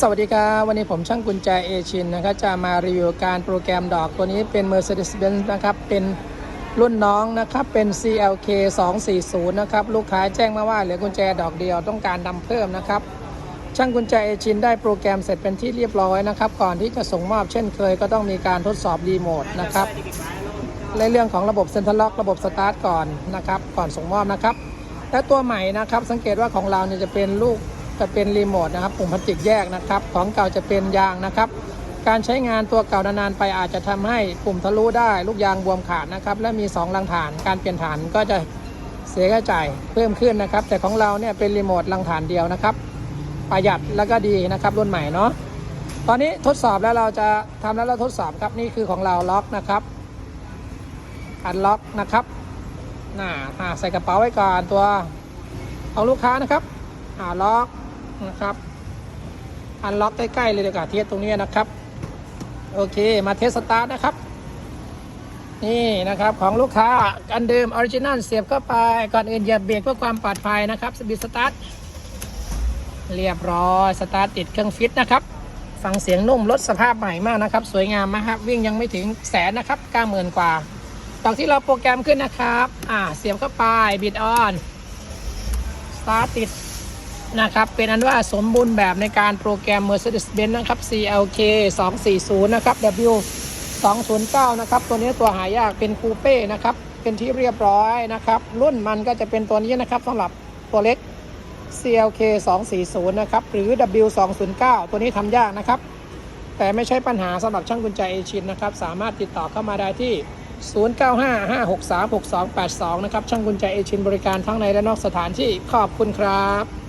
สวัสดีครับวันนี้ผมช่างกุญแจเอชินนะครับจะมารีวิวการโปรแกรมดอกตัวนี้เป็น Mercedes-Benz นะครับ เป็นรุ่นน้องนะครับ เป็น CLK 240 นะครับ ลูกค้าแจ้งมาว่าเหลือกุญแจดอกเดียวต้องการนำเพิ่มนะครับ ช่างกุญแจเอชินได้โปรแกรมเสร็จเป็นที่เรียบร้อยนะครับ ก่อนที่จะส่งมอบเช่นเคยก็ต้องมีการทดสอบรีโมทนะครับในเรื่องของระบบเซ็นทรัลล็อกระบบสตาร์ทก่อนนะครับ ก่อนส่งมอบนะครับและตัวใหม่นะครับสังเกตว่าของเราเนี่ยจะเป็นลูก จะเป็นรีโมทนะครับปุ่มพลาสติกแยกนะครับ ของเก่าจะเป็นยางนะครับ การใช้งานตัวเก่านานๆไปอาจจะทำให้ปุ่มทะลุได้ลูกยางบวมขาดนะครับ และมี 2 รังฐาน การเปลี่ยนฐานก็จะเสียค่าใช้จ่ายเพิ่มขึ้นนะครับ แต่ของเราเนี่ยเป็นรีโมทรังฐานเดียวนะครับ ประหยัดแล้วก็ดีนะครับรุ่นใหม่เนาะตอนนี้ทดสอบแล้วเราจะทำแล้วเราทดสอบครับนี่คือของเราล็อกนะครับอันล็อกนะครับน่าอ่าใส่กระเป๋าไว้ก่อนตัวของลูกค้านะครับอ่าล็อก นะครับ อันล็อกใกล้ๆเลยเดีกว่าเทียบตรงนี้นะครับ โอเคมาเทสสตาร์ทนะครับ นี่นะครับของลูกค้าอันเดิมออริจินัลเสียบเข้าไป ก่อนอื่นอย่าเบรกเพื่อความปลอดภัยนะครับสบิดสตาร์ทเรียบร้อยสตาร์ทติดเครื่องฟิตนะครับฟังเสียงนุ่มรถสภาพใหม่มากนะครับ สวยงามมากครับ วิ่งยังไม่ถึงแสนนะครับเก้าหมื่นกว่าตอนที่เราโปรแกรมขึ้นนะครับ อ่า เสียบเข้าไปบิดออน สตาร์ทติด นะครับ เป็นอันว่าสมบูรณ์แบบในการโปรแกรม Mercedes-Benz นะครับ CLK 240 นะครับ W 209 นะครับ ตัวนี้ตัวหายากเป็นคูเป้นะครับ เป็นที่เรียบร้อยนะครับ รุ่นมันก็จะเป็นตัวนี้นะครับสำหรับตัวเล็ก CLK 240 นะครับ หรือ W 209 ตัวนี้ทำยากนะครับ แต่ไม่ใช่ปัญหาสำหรับช่างกุญแจเอชินนะครับ สามารถติดต่อเข้ามาได้ที่ 0955636282 นะครับ ช่างกุญแจเอชินบริการทั้งในและนอกสถานที่ขอบคุณครับ